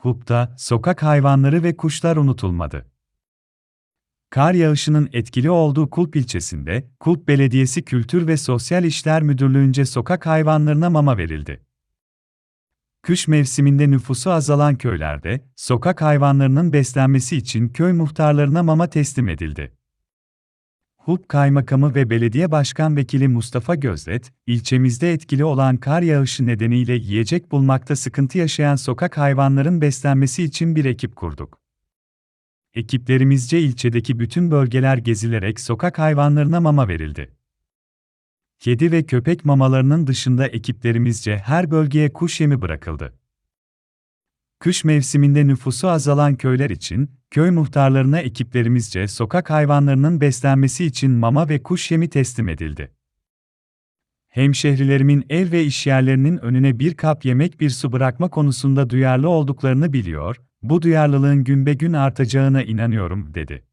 Hup'ta sokak hayvanları ve kuşlar unutulmadı. Kar yağışının etkili olduğu Kulp ilçesinde, Kulp Belediyesi Kültür ve Sosyal İşler Müdürlüğü'nce sokak hayvanlarına mama verildi. Kış mevsiminde nüfusu azalan köylerde, sokak hayvanlarının beslenmesi için köy muhtarlarına mama teslim edildi. Hulk Kaymakamı ve Belediye Başkan Vekili Mustafa Gözlet, ilçemizde etkili olan kar yağışı nedeniyle yiyecek bulmakta sıkıntı yaşayan sokak hayvanların beslenmesi için bir ekip kurduk. Ekiplerimizce ilçedeki bütün bölgeler gezilerek sokak hayvanlarına mama verildi. Kedi ve köpek mamalarının dışında ekiplerimizce her bölgeye kuş yemi bırakıldı. Kış mevsiminde nüfusu azalan köyler için, köy muhtarlarına ekiplerimizce sokak hayvanlarının beslenmesi için mama ve kuş yemi teslim edildi. Hemşehrilerimin ev ve işyerlerinin önüne bir kap yemek bir su bırakma konusunda duyarlı olduklarını biliyor, bu duyarlılığın gün be gün artacağına inanıyorum, dedi.